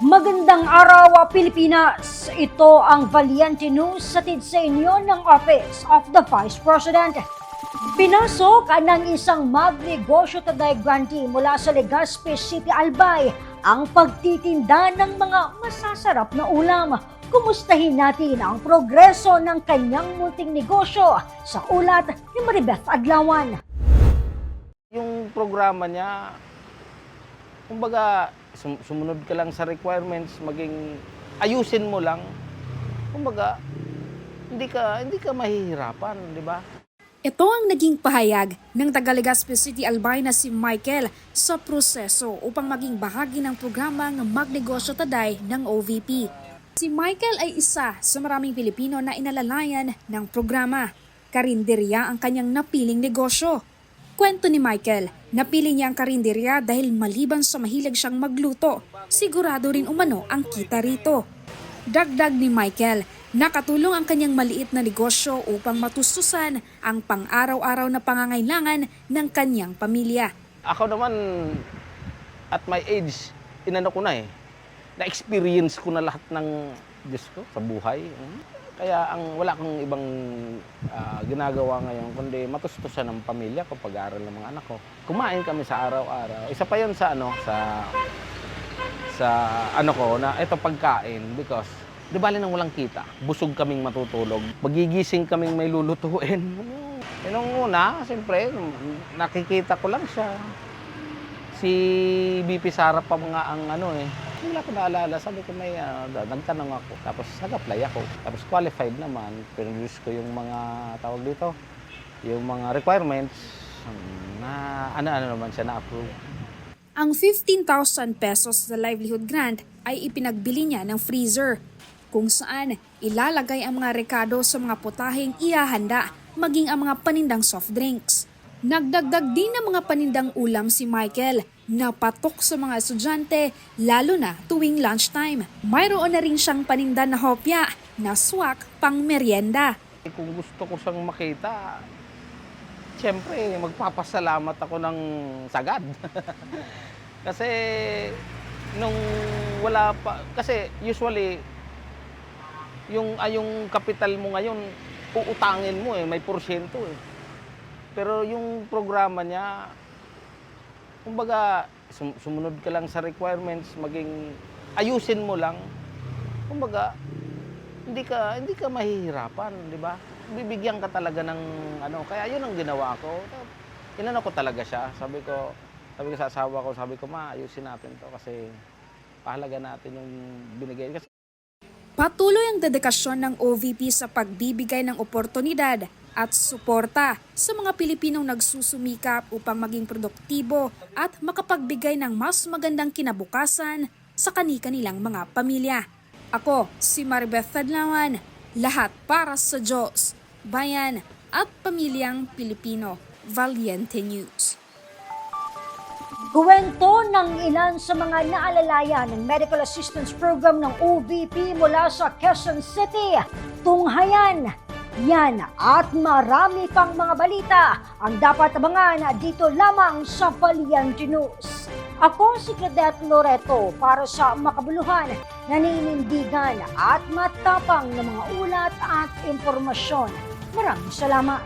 Magandang araw, Pilipinas! Ito ang Valiente News satid sa inyo ng Office of the Vice President. Pinasok ng isang magnegosyo taday grantee mula sa Legazpi City, Albay ang pagtitinda ng mga masasarap na ulam. Kumustahin natin ang progreso ng kanyang multing negosyo sa ulat ni Maribeth Adlawan. Yung programa niya, kumbaga, sum- sumunod ka lang sa requirements, maging ayusin mo lang. Kumbaga, hindi ka hindi ka mahihirapan, di ba? Ito ang naging pahayag ng taga Legazpi City Albay na si Michael sa proseso upang maging bahagi ng programang Magnegosyo Taday ng OVP. Si Michael ay isa sa maraming Pilipino na inalalayan ng programa. Karinderya ang kanyang napiling negosyo. Kwento ni Michael, napili niya ang karinderya dahil maliban sa mahilig siyang magluto, sigurado rin umano ang kita rito. Dagdag ni Michael, nakatulong ang kanyang maliit na negosyo upang matustusan ang pang-araw-araw na pangangailangan ng kanyang pamilya. Ako naman, at my age, inano ko na eh. Na-experience ko na lahat ng Diyos ko sa buhay. Kaya ang wala kong ibang ah, ginagawa ngayon kundi matustusan ng pamilya ko pag-aaral ng mga anak ko. Kumain kami sa araw-araw. Isa pa 'yon sa ano sa sa ano ko na ito pagkain because di bali nang walang kita. Busog kaming matutulog. Magigising kaming may lulutuin. Yun ang una, siyempre, nakikita ko lang siya. Si BP Sara pa mga ang ano eh. Wala ko naalala. Sabi ko may ah, nagtanong ako. Tapos nag-apply ako. Tapos qualified naman. Pinag-use ko yung mga tawag dito. Yung mga requirements na ano-ano naman siya na-approve. Ang 15,000 pesos sa livelihood grant ay ipinagbili niya ng freezer kung saan ilalagay ang mga rekado sa mga putaheng ihahanda maging ang mga panindang soft drinks. Nagdagdag din ng mga panindang ulam si Michael na patok sa mga estudyante lalo na tuwing lunchtime. Mayroon na rin siyang paninda na hopya na swak pang merienda. Kung gusto ko siyang makita, siyempre magpapasalamat ako ng sagad. kasi nung wala pa, kasi usually yung ay yung kapital mo ngayon uutangin mo eh, may porsyento eh. Pero yung programa niya, kumbaga, sum- sumunod ka lang sa requirements, maging ayusin mo lang. Kumbaga, hindi ka hindi ka mahihirapan, di ba? Bibigyan ka talaga ng ano, kaya yun ang ginawa ko. Inano ko talaga siya. Sabi ko, sabi ko sa asawa ko, sabi ko, ma, ayusin natin to kasi pahalaga natin yung binigay. Kasi Patuloy ang dedikasyon ng OVP sa pagbibigay ng oportunidad at suporta sa mga Pilipinong nagsusumikap upang maging produktibo at makapagbigay ng mas magandang kinabukasan sa kani-kanilang mga pamilya. Ako, si Maribeth Fadlawan, lahat para sa Diyos, bayan at pamilyang Pilipino. Valiente News. Kwento ng ilan sa mga naalalayan ng Medical Assistance Program ng OVP mula sa Quezon City, Tunghayan. Yan at marami pang mga balita ang dapat abangan dito lamang sa Valiente News. Ako si Claudette Loreto para sa makabuluhan, naninindigan at matapang ng mga ulat at impormasyon. Maraming salamat.